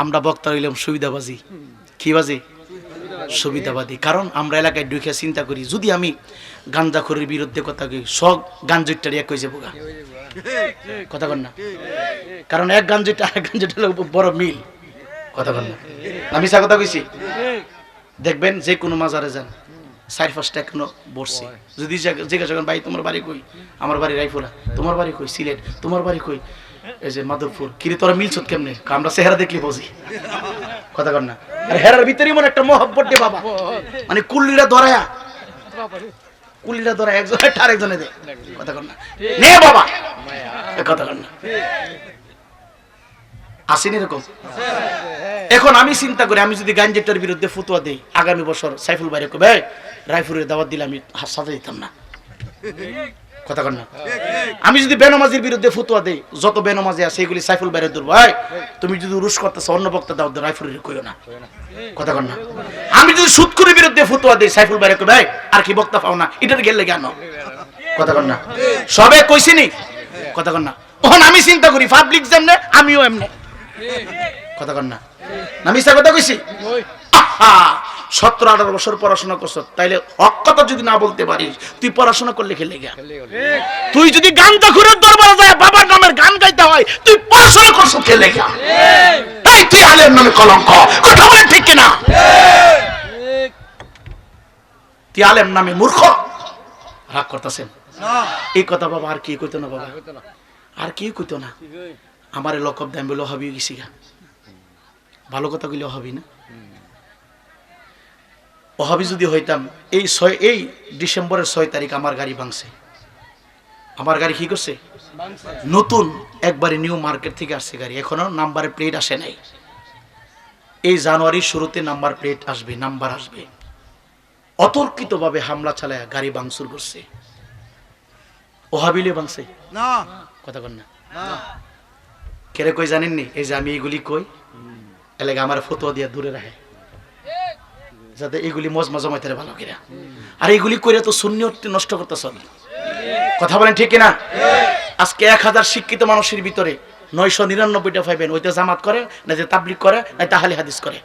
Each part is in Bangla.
আমরা বক্তা হইলাম সুবিধাবাজি। কি বাজি? সুবিধাবাদী কারণ আমরা এলাকায় ঢুকে চিন্তা করি, যদি আমি গাঞ্জাখোরের বিরুদ্ধে কথা কই, সব গাঞ্জুরটার এক হয়ে যাব। কথা কন না? কারণ এক গাঞ্জুরটা আরেক গাঞ্জুরটা হলো বড় মিল। কথা কন না? আমি সা কথা কইছি? দেখবেন যে কোনো মাজারে যান, চার পাঁচটা এখনও বসছে। যদি জিজ্ঞা- জিজ্ঞাসা করেন, ভাই, তোমার বাড়ি কই? আমার বাড়ি রাইফুলা তোমার বাড়ি কই? সিলেট। তোমার বাড়ি কই? এই যে মাধবপুর মিলছত কেমনে? আমরা দেখলি কথা কর না। আর হেরার ভিতরে মনে একটা মহব্বত দে বাবা। মানে কুল্লিরা ধরায়া। ধরা একজন দে। কথা কর না। নে বাবা। কথা কর না। এরকম এখন আমি চিন্তা করি, আমি যদি গাঞ্জেটার বিরুদ্ধে ফতুয়া দেই, আগামী বছর সাইফুল বাইরে কবে রাইফুরের দাওয়াত দিলে আমি সাথে দিতাম না। কথা কর না। আমি যদি বেনমাজির বিরুদ্ধে ফতুয়া দেই যত বেনমাজি আছে এগুলি সাইফুল বাইরে দূর ভাই তুমি যদি রুশ করতেছো অন্য বক্তা দাও রাইফুরের কইও না। কথা কর না। আমি যদি সুৎকুরের বিরুদ্ধে ফতুয়া দেই সাইফুল বাইরে কবে ভাই আর কি বক্তা পাও না এটার গেলে কেন? কথা কর না। সবে কইছিনি কথা কর না। তখন আমি চিন্তা করি পাবলিক যেমনে আমিও এমনে। কথা কর না। না মিশা কথা কইছি? আহা, সতেরো আঠারো বছর পড়াশোনা করছ, তাইলে হক কথা যদি না বলতে পারিস, তুই পড়াশোনা করলে খেলে গা তুই যদি গান খুঁড়ে দরবারে যায়, বাবার নামের গান গাইতে হয়, তুই পড়াশোনা করছ, খেলে গা এই তুই আলের নামে কলঙ্ক, কথা বলে ঠিক কিনা? তুই আলেম নামে মূর্খ। রাগ করতেছেন? এই কথা বাবা আর কি কইতো না বাবা। আর কি কইতো না। আমার লকব দাম বলে হবি গেছি ভালো কথা কইলে হবি না? অহাবি যদি হইতাম এই ছয় এই ডিসেম্বরের ছয় তারিখ আমার গাড়ি ভাঙছে। আমার গাড়ি কি করছে? নতুন একবারে নিউ মার্কেট থেকে আসছে গাড়ি। এখনও নাম্বারে প্লেট আসে নাই। এই জানুয়ারির শুরুতে নাম্বার প্লেট আসবে নাম্বার আসবে। অতর্কিতভাবে হামলা চালায় গাড়ি ভাঙচুর করছে। ওহাবিলে ভাঙছে? না। কথা কন না। কেরে কই জানেননি? এই যে আমি এগুলি কই এলাকা আমার ফতোয়া দিয়া দূরে রাখে। যাতে এগুলি মজমা জমাইতে ভালো কিনা। আর এগুলি করে তো শূন্য নষ্ট করতেছ কথা বলেন ঠিক কিনা? আজকে এক হাজার শিক্ষিত মানুষের ভিতরে নয়শো নিরানব্বইটা পাইবেন ওইটা জামাত করে, না যে তাবলিক করে, না তাহালি হাদিস করে।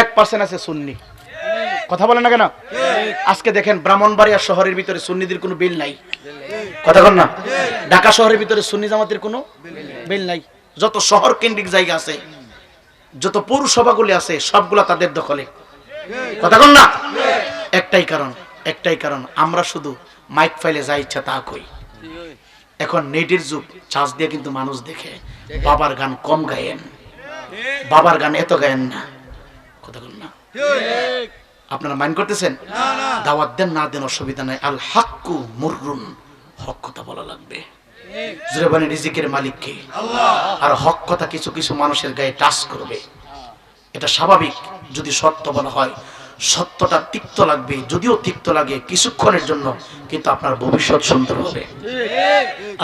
এক পার্সেন্ট আছে সুন্নি। কথা বলেন না কেন? আজকে দেখেন ব্রাহ্মণবাড়িয়া শহরের ভিতরে সুন্নিদের কোনো বিল নাই। কথা বল না? ঢাকা শহরের ভিতরে সুন্নি জামাতের কোনো বিল নাই। যত শহর কেন্দ্রিক জায়গা আছে, যত পৌরসভাগুলি আছে, সবগুলা তাদের দখলে। কথা বল না? একটাই কারণ একটাই কারণ, আমরা শুধু মাইক ফাইলে যা ইচ্ছা তা কই এখন নেটের যুগ, চার্জ দিয়ে কিন্তু মানুষ দেখে, বাবার গান কম গায়েন, বাবার গান এত গায়েন না। কথা বল না? আপনারা মাইন্ড করতেছেন? দাওয়াত দেন, না দেন অসুবিধা নাই। আল হাক্কু মুররুন, হক কথা বলা লাগবে। জুড়ে বলেন, রিজিকের মালিককে আর হক কথা কিছু কিছু মানুষের গায়ে টাচ করবে। এটা স্বাভাবিক। যদি সত্য বলা হয় সত্যটা তিক্ত লাগবে যদিও তিক্ত লাগে কিছুক্ষণের জন্য কিন্তু আপনার ভবিষ্যৎ সুন্দর হবে।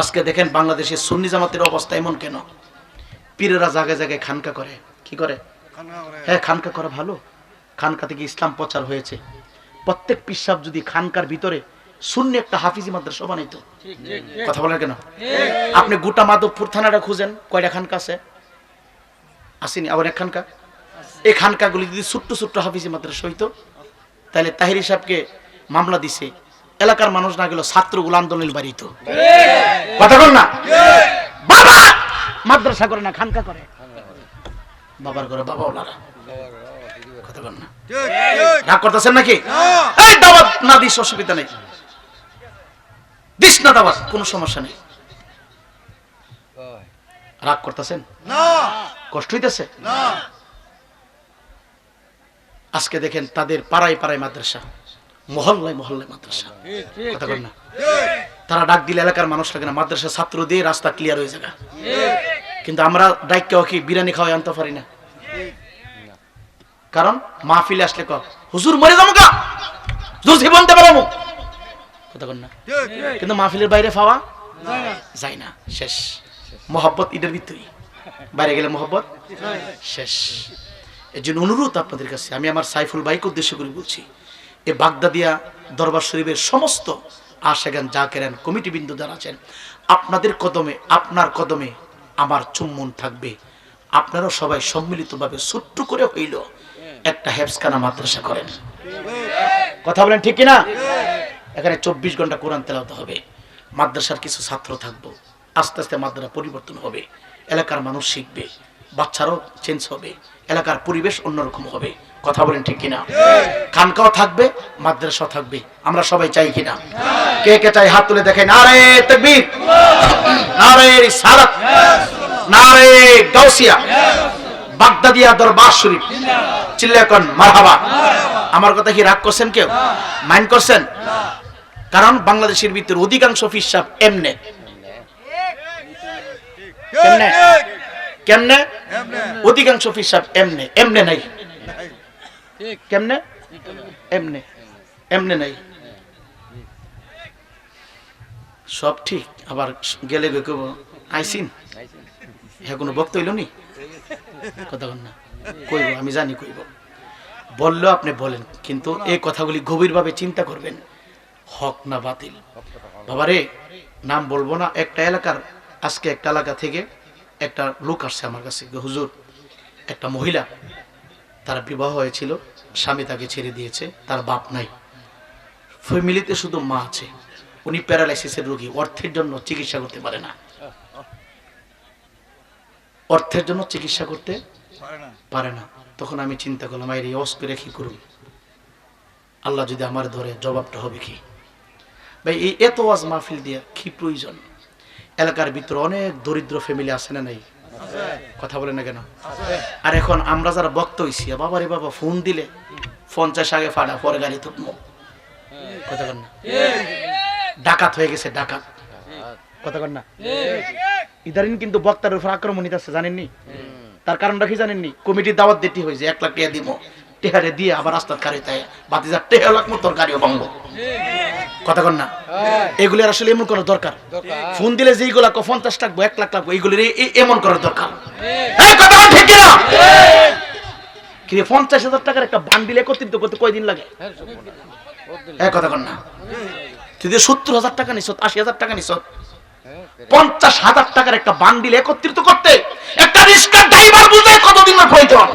আজকে দেখেন বাংলাদেশের সুন্নি জামাতের অবস্থা এমন কেন? পীরেরা জায়গায় জায়গায় খানকা করে। কি করে? করে। হ্যাঁ খানকা করা ভালো। খানকা থেকে ইসলাম প্রচার হয়েছে। প্রত্যেক পিসাব যদি খানকার ভিতরে শূন্য একটা হাফিজি মাদ্রাসা বানাইতো কথা বলেন কেন? আপনি গোটা মাধবপুর থানাটা খুঁজেন কয়টা খানকা আছে? আসেনি আবার এক খানকা? এই খানকাগুলি যদি ছোট্ট ছোট্ট হাফিজি মাদ্রাসা হইতো তাহলে তাহির সাহেবকে মামলা দিছে। এলাকার মানুষ না গেল ছাত্রগুলো আন্দোলন বাড়িত কথা বল না? বাবা! মাদ্রাসা করে না খানকা করে। বাবার ঘরে বাবা ওনারা কথা বল না? ঠিক ঠিক রাগ করতেছেন নাকি? এই দাওয়াত না দিস অসুবিধা নেই। দিস না দাওয়াত কোনো সমস্যা নেই। রাগ করতেছেন? না। কষ্ট হইতেছে? না। আজকে দেখেন তাদের পাড়ায় পাড়ায় মাদ্রাসা মহল্লায় মহল্লায় মাদ্রাসা। কথা না? তারা ডাক দিলে এলাকার মানুষ লাগে না মাদ্রাসা ছাত্র দিয়ে রাস্তা ক্লিয়ার হয়ে যাবে। কিন্তু আমরা ডাইকে কি বিরিয়ানি খাওয়াই আনতে পারি না? কারণ মাহফিলে আসলে ক হুজুর মরে যাব গা হুজুর জীবনতে পারব? কথা না? কিন্তু মাহফিলের বাইরে পাওয়া যায় না। শেষ। মোহাব্বত ঈদের ভিতরে বাইরে গেলে মোহাব্বত? শেষ। এর জন্য অনুরোধ আপনাদের কাছে, আমি আমার সাইফুল ভাইকে উদ্দেশ্য করে বলছি, এ বাগদাদিয়া দরবার শরীফের সমস্ত আশেগান যা কেরেন কমিটি বিন্দু যারা আছেন, আপনাদের কদমে, আপনার কদমে আমার চুম্বন থাকবে। আপনারাও সবাই সম্মিলিতভাবে ছোট্ট করে হইল একটা হেফসখানা মাদ্রাসা করেন। কথা বলেন ঠিক কিনা? এখানে চব্বিশ ঘণ্টা কোরআন তেলাতে হবে। মাদ্রাসার কিছু ছাত্র থাকব। আস্তে আস্তে মাদ্রাসা পরিবর্তন হবে। এলাকার মানুষ শিখবে। বাচ্চারাও চেঞ্জ হবে এলাকার পরিবেশ অন্যরকম হবে কথা বলেন ঠিক কিনা খানকাও থাকবে মাদ্রাসাও থাকবে আমরা সবাই চাই কিনা কে কে চাই হাত তুলে দেখে নারে তকবীর নারে সালাত নারে গাউসিয়া বাগদাদিয়া দরবার শরীফ চিল্লাকন মারহাবা আমার কথা কি রাগ করছেন কেউ মাইন্ড করছেন কারণ বাংলাদেশের ভিতরে অধিকাংশ ফিসাব এমনে কেমনে কেমনে? অধিকাংশ ফিসাব এমনে এমনে নাই। কেমনে? এমনে এমনে নাই। সব ঠিক আবার গেলে গে কেব আইসিন? হ্যাঁ কোনো বক্ত হইল নি? কথা না? কইব আমি জানি কইব। বললেও আপনি বলেন কিন্তু এই কথাগুলি গভীরভাবে চিন্তা করবেন। হক না বাতিল। বাবারে নাম বলব না একটা এলাকার আজকে একটা এলাকা থেকে একটা লোক আসছে আমার কাছে হুজুর, একটা মহিলা, তার বিবাহ হয়েছিল, স্বামী তাকে ছেড়ে দিয়েছে, তার বাপ নাই। ফ্যামিলিতে শুধু মা আছে, উনি প্যারালাইসিসের রোগী, অর্থের জন্য চিকিৎসা করতে পারে না। অর্থের জন্য চিকিৎসা করতে পারে না। তখন আমি চিন্তা করলাম এই অস করে কি করুন আল্লাহ যদি আমার ধরে, জবাবটা হবে কি? ভাই, এই এত ওয়াজ মাহফিল দিয়ে কি প্রয়োজন? এলাকার ভিতরে অনেক দরিদ্র ফ্যামিলি আছে না নাই? কথা বলে না কেন? আর এখন আমরা যারা বক্ত হইছি বাবা রে বাবা ফোন দিলে পঞ্চাশ আগে ফাটা, পরে গাড়ি তুকমো কথা কর না? ডাকাত হয়ে গেছে, ডাকাত। কথা কর না? ইদারিন কিন্তু বক্তার উপর আক্রমণ আছে জানেননি? তার কারণটা কি জানেননি? কমিটির দাওয়াত দিতে হয়েছে এক লাখ টাকা দিব টেহারে দিয়ে আবার রাস্তার কারে তাই বাতি যা টেহা লাখ মতো গাড়িও ভাঙব। কথা না। এগুলি আর আসলে এমন করার দরকার। ফোন দিলে যেইগুলা পঞ্চাশ লাগবো এক লাখ লাগবো এইগুলির এমন করার দরকার। কথা ঠিক পঞ্চাশ হাজার টাকার একটা বান্ডিল একত্রিত করতে কয়দিন লাগে? এক কথা না। তুই যে সত্তর হাজার টাকা নিছ আশি হাজার টাকা নিছ পঞ্চাশ হাজার টাকার একটা বান্ডিল একত্রিত করতে একটা রিক্সার ড্রাইভার বুঝে কতদিনের প্রয়োজন?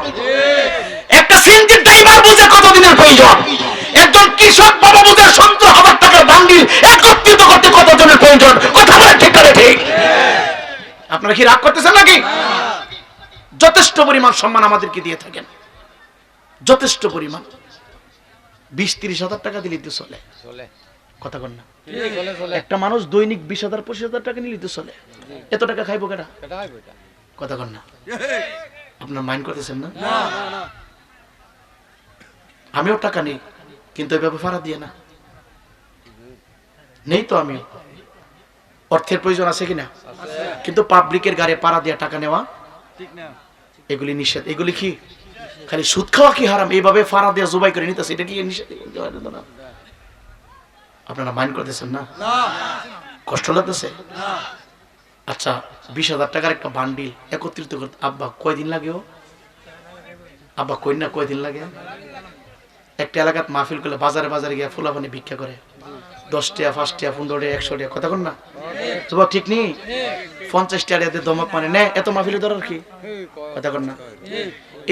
একটা সিএনজির ড্রাইভার বুঝে কতদিনের প্রয়োজন? একজন কৃষক বাবা বুঝে সত্তর হাজার বান্ডিল একত্রিত করতে কতজনের প্রয়োজন? কথা বলে ঠিক করে ঠিক। আপনারা কি রাগ করতেছেন নাকি? যথেষ্ট পরিমাণ সম্মান আমাদেরকে দিয়ে থাকেন। যথেষ্ট পরিমাণ। বিশ তিরিশ হাজার টাকা দিলে তো চলে। কথা কন না। একটা মানুষ দৈনিক বিশ হাজার পঁচিশ হাজার টাকা নিলে তো চলে। এত টাকা খাইবো কেটা কথা কন না। আপনার মাইন্ড করতেছেন না। আমিও টাকা নেই কিন্তু এভাবে ভাড়া দিয়ে না। নেই তো আমি। অর্থের প্রয়োজন আছে কিনা? কিন্তু পাবলিকের গাড়ি পাড়া দিয়ে টাকা নেওয়া এগুলি নিষেধ। এগুলি কি? খালি সুদ খাওয়া কি হারাম? এইভাবে ফাড়া দিয়ে জবাই করে নিতেছে, এটা কি নিষেধ। আপনারা মাইন্ড করতেছেন না? কষ্ট লাগতেছে? আচ্ছা বিশ হাজার টাকার একটা বান্ডিল একত্রিত করতে আব্বা, কয়দিন লাগে ও? আব্বা কই না কয়দিন লাগে? একটা এলাকাত মাহফিল করলে বাজারে বাজারে গিয়ে ফুলাফানি ভিক্ষা করে। দশ টাকা পাঁচ টাকা পনেরো টাকা একশো টাকা কথা কন না? তোমার ঠিক নেই? পঞ্চাশ টাকা দিয়ে দমক মানে নে, এত মাহফিলে দরার কি? কথা কন না?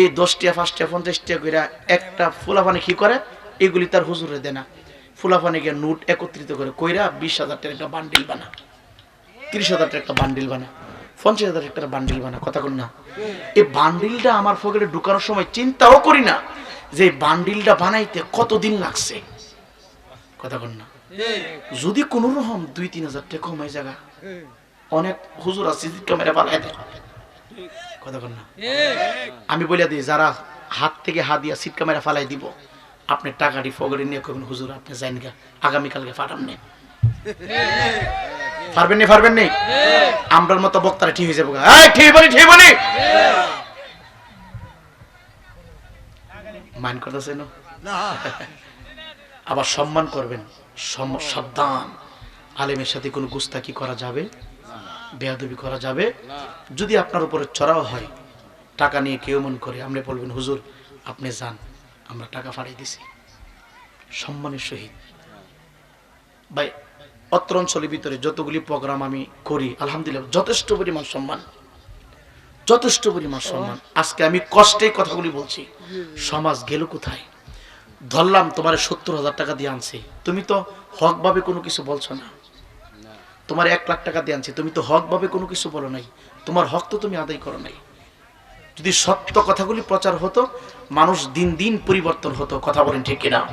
এই দশ টাকা পাঁচ টাকা পঞ্চাশ টাকা করে একটা ফুলাফানি কি করে? এগুলি তার হুজুরে দেয় না। ফুলাফানি গিয়ে নোট একত্রিত করে কইরা বিশ হাজার টাকার একটা বান্ডিল বানা। তিরিশ হাজার টাকা একটা বান্ডিল বানা। পঞ্চাশ হাজার টাকার বান্ডিল বানা, কথা কন না? এই বান্ডিলটা আমার পকেটে ঢুকানোর সময় চিন্তাও করি না যে বান্ডিলটা বানাইতে কতদিন লাগছে। কথা কন না? যদি কোন রকম দুই তিন হাজার টাকা কমাই জায়গা অনেক হুজুর আছে ক্যামেরা বানায় দেয়। কথা না। আমি বলে দিই যারা হাত থেকে হাত দিয়া সিট ক্যামেরা ফালাই দিব আপনি টাকাটি ফগরে নিয়ে কবেন হুজুর আপনি যাইন গা আগামীকালকে ফাটান নেন পারবেন নি পারবেন নি? আমরার মতো বক্তারা ঠিক হয়ে যাব ঠিক বলি ঠিক বলি। মাইন্ড করতেছে না। আবার সম্মান করবেন। সাবধান। আলেমের সাথে কোনো গুস্তাকি করা যাবে বেয়াদবি করা যাবে। যদি আপনার উপরে চড়াও হয় টাকা নিয়ে কেউ মন করে আপনি বলবেন হুজুর আপনি যান আমরা টাকা ফাড়াই দিছি। সম্মানের সহিত। ভাই অত্র অঞ্চলের ভিতরে যতগুলি প্রোগ্রাম আমি করি আলহামদুলিল্লাহ যথেষ্ট পরিমাণ সম্মান। যথেষ্ট পরিমাণ সম্মান। আজকে আমি কষ্টে কথাগুলি বলছি। সমাজ গেল কোথায়? ধরলাম তোমার সত্তর হাজার টাকা দিয়ে আনছি। তুমি তো হকভাবে কোনো কিছু বলছো না। তোমার এক লাখ টাকা দিয়ে আনছি। তুমি তো হকভাবে কোনো কিছু বলো নাই। তোমার হক তো তুমি আদায় করো নাই। যদি সত্য কথাগুলি প্রচার হতো মানুষ দিন দিন পরিবর্তন হতো। কথা বলেন ঠিক কিনা?